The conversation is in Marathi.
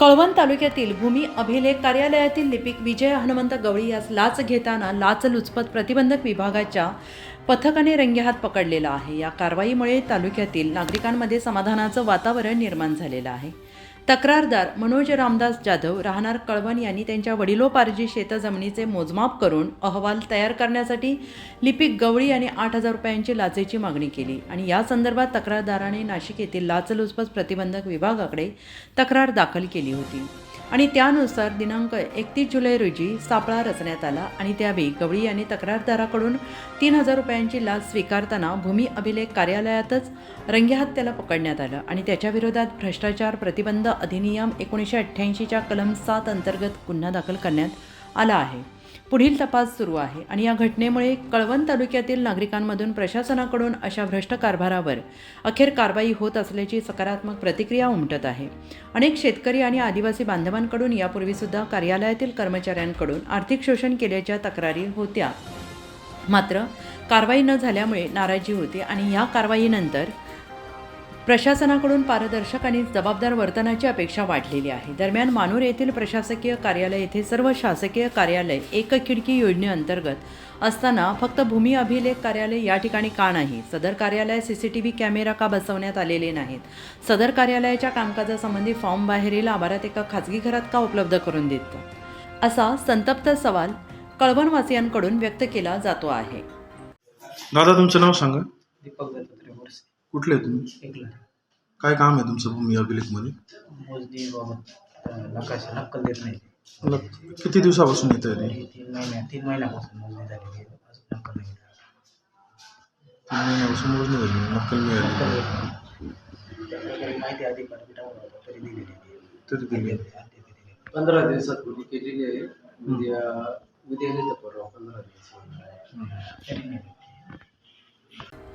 कळवण तालुक्यातील भूमी अभिलेख कार्यालयातील लिपिक विजय हनुमंत गवळी यास लाच घेताना लाचलुचपत प्रतिबंधक विभागाच्या पथकाने रंगेहात पकडलेला आहे. या कारवाईमुळे तालुक्यातील नागरिकांमध्ये समाधानाचं वातावरण निर्माण झालेलं आहे. तक्रारदार मनोज रामदास जाधव राहणार कळवण यांनी त्यांच्या वडिलोपार्जी शेतजमिनीचे मोजमाप करून अहवाल तयार करण्यासाठी लिपिक गवळी यांनी आठ हजार रुपयांची लाचेची मागणी केली आणि या संदर्भात तक्रारदाराने नाशिक येथील लाचलुचपत प्रतिबंधक विभागाकडे तक्रार दाखल केली होती. आणि त्यानुसार दिनांक एकतीस जुलै रोजी सापळा रचण्यात आला आणि त्यावेळी गवळी यांनी तक्रारदाराकडून तीन हजार रुपयांची लाच स्वीकारताना भूमी अभिलेख कार्यालयातच रंगेहात त्याला पकडण्यात आलं आणि त्याच्याविरोधात भ्रष्टाचार प्रतिबंध अधिनियम एकोणीसशे अठ्ठ्याऐंशीच्या कलम सात अंतर्गत गुन्हा दाखल करण्यात आला आहे. पुढील तपास सुरू आहे आणि या घटनेमुळे कळवण तालुक्यातील नागरिकांमधून प्रशासनाकडून अशा भ्रष्ट कारभारावर अखेर कारवाई होत असल्याची सकारात्मक प्रतिक्रिया उमटत आहे. अनेक शेतकरी आणि आदिवासी बांधवांकडून यापूर्वीसुद्धा कार्यालयातील कर्मचाऱ्यांकडून आर्थिक शोषण केल्याच्या तक्रारी होत्या. मात्र कारवाई न झाल्यामुळे नाराजी होती आणि या कारवाईनंतर प्रशासनाकडून पारदर्शक आणि जबाबदार वर्तनाची अपेक्षा वाढलेली आहे. दरम्यान मानूर येथील प्रशासकीय कार्यालय येथे सर्व शासकीय कार्यालय एक खिडकी योजनेअंतर्गत असताना फक्त भूमी अभिलेख कार्यालय या ठिकाणी का नाही? सदर कार्यालय सीसीटीव्ही कॅमेरा का बसवण्यात आलेले नाहीत? सदर कार्यालयाच्या कामकाजासंबंधी फॉर्म बाहेरील आभारात एका खाजगी घरात का उपलब्ध करून देतं? असा संतप्त सवाल कळवणवासियांकडून व्यक्त केला जातो आहे. दादा तुमचं नाव सांगा. कुठले आहे तुम्ही? एकला. काय काम आहे तुमचं भूमी अभिलेखमध्ये मोजणी बाबत अं, नकाशा नक्कल देत नाही. मला किती दिवसापासून येत आहे तरी तीन महिन्या तीन महिन्यापासून मोजणी झालेली आहे. अजून नक्कल नाही तीन महिन्यापासून मोजणी झाली नक्कल नक्कल मिळाली देत नाही. त्याप्रकारे माहिती अधिकार पीठावर होता तरी दिलेली नाही. तरी दिली दिलेली. पंधरा दिवसापूर्वी केलेली आहे. उद्या उद्या नाही तर परवा पंधरा दिवस तरी नाही.